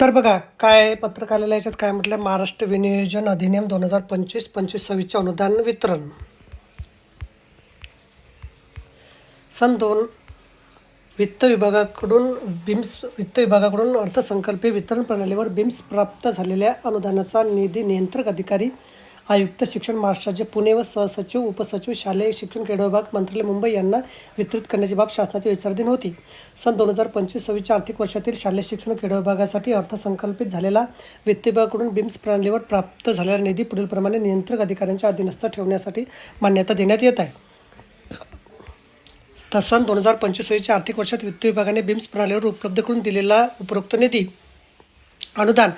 तर बघा काय पत्रक याच्यात? काय म्हटलं महाराष्ट्र विनियोजन अधिनियम दोन हजार पंचवीस पंचवीस सव्वीसचे अनुदान वितरण. सन दोन वित्त विभागाकडून बिम्स वित्त विभागाकडून अर्थसंकल्पीय वितरण प्रणालीवर बिम्स प्राप्त झालेल्या अनुदानाचा निधी नियंत्रक अधिकारी आयुक्त शिक्षण महाराष्ट्राचे पुणे व सहसचिव उपसचिव शालेय शिक्षण क्रीडा विभाग मंत्रालय मुंबई यांना वितरित करण्याची बाब शासनाची विचाराधीन होती. सन दोन हजार पंचवीस सव्वीसच्या आर्थिक वर्षातील शालेय शिक्षण क्रीडा विभागासाठी अर्थसंकल्पित झालेला वित्त विभागाकडून बिम्स प्रणालीवर प्राप्त झालेला निधी पुढीलप्रमाणे नियंत्रक अधिकाऱ्यांच्या अधीनस्थ ठेवण्यासाठी मान्यता देण्यात येत आहे. तर सन दोन हजार पंचवीसच्या आर्थिक वर्षात वित्त विभागाने बिम्स प्रणालीवर उपलब्ध करून दिलेला उपरोक्त निधी अनुदान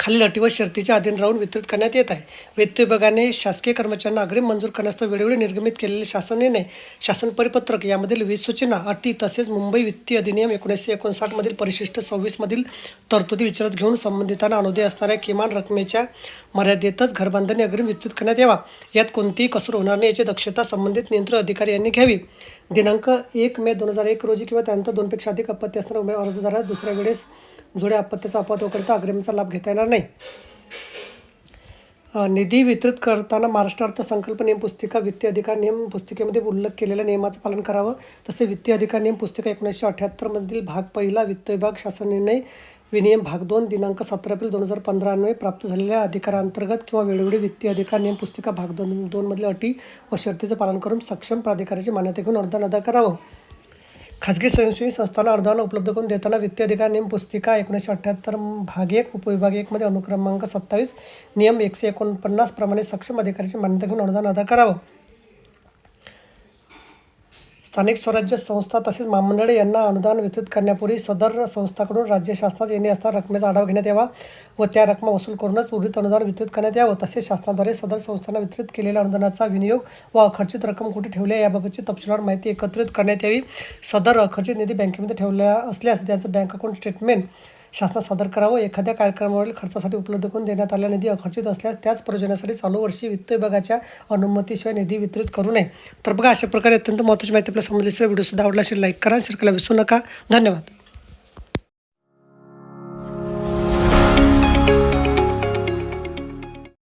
खालील अटी व शर्तीच्या अधीन राहून वितरित करण्यात येत आहे. वित्त विभागाने शासकीय कर्मचाऱ्यांना अग्रिम मंजूर करण्यास वेळोवेळी निर्गमित केलेले शासन निर्णय शासन परिपत्रक यामधील वीज सूचना अटी तसेच मुंबई वित्तीय अधिनियम एकोणीसशे एकोणसाठमधील परिशिष्ट सव्वीसमधील तरतुदी विचारात घेऊन संबंधितांना अनुदय असणाऱ्या किमान रकमेच्या मर्यादेतच घरबांधणी अग्रिम वितरित करण्यात यावा. यात कोणतीही कसूर होणार नाही याची दक्षता संबंधित नियंत्रण अधिकारी यांनी घ्यावी. दिनांक एक मे दोन हजार एक रोजी किंवा त्यानंतर दोनपेक्षा अधिक अपत्य असणाऱ्या उमेदवार अर्जदारास दुसऱ्या वेळेस जोड्या आपत्तीचा अपवाद वगैरेचा अग्रिमचा लाभ घेता येणार नाही. निधी वितरित करताना महाराष्ट्र अर्थसंकल्प नियम पुस्तिका वित्तीय अधिकार नियम पुस्तिकेमध्ये उल्लेख केलेल्या नियमाचं पालन करावं. तसे वित्तीय अधिकार नियम पुस्तिका एकोणीसशे अठ्ठ्याहत्तरमधील भाग पहिला वित्त विभाग शासन निर्णय विनियम भाग दोन दिनांक सतरा एप्रिल दोन हजार पंधरा प्राप्त झालेल्या अधिकारांतर्गत किंवा वेळोवेळी वित्तीय अधिकार नियम पुस्तिका भाग दोन दोनमधील अटी व शर्तीचं पालन करून सक्षम प्राधिकाराची मान्यता घेऊन अनुदान अदा करावं. खाजगी स्वयंसेवी संस्थांना अनुदान उपलब्ध करून देताना वित्तीय अधिकार नियम पुस्तिका एकोणीसशे अठ्ठ्याहत्तर भाग एक उपविभाग एकमध्ये अनुक्रमांक सत्तावीस नियम एकशे एकोणपन्नास प्रमाणे सक्षम अधिकाऱ्याची मान्यता घेऊन अनुदान अदा करावं. स्थानिक स्वराज्य संस्था तसेच महामंडळे यांना अनुदान वितरित करण्यापूर्वी सदर संस्थाकडून राज्य शासनात येणे असता रकमेचा आढावा घेण्यात यावा व त्या रकमा वसूल करूनच उर्वरित अनुदान वितरित करण्यात यावं. तसेच शासनाद्वारे सदर संस्थांना वितरित केलेल्या अनुदानाचा विनियोग व अखर्चित रक्कम कुठे ठेवली आहे याबाबतची तपशीलवार माहिती एकत्रित करण्यात यावी. सदर अखर्चित निधी बँकेमध्ये ठेवल्या असल्यास त्याचं बँक अकाउंट स्टेटमेंट शासनात सादर करावं. एखाद्या कार्यक्रमावरील खर्चासाठी उपलब्ध करून देण्यात आलेला निधी अखर्चित असल्यास त्याच प्रयोजनासाठी चालू वर्षी वित्त विभागाच्या अनुमतीशिवाय निधी वितरित करू नये. तर बघा अशा प्रकारे अत्यंत महत्त्वाची माहिती आपल्या संबंधित व्हिडिओसुद्धा आवडला असेल लाईक करा शेअर करायला विसरू नका. धन्यवाद.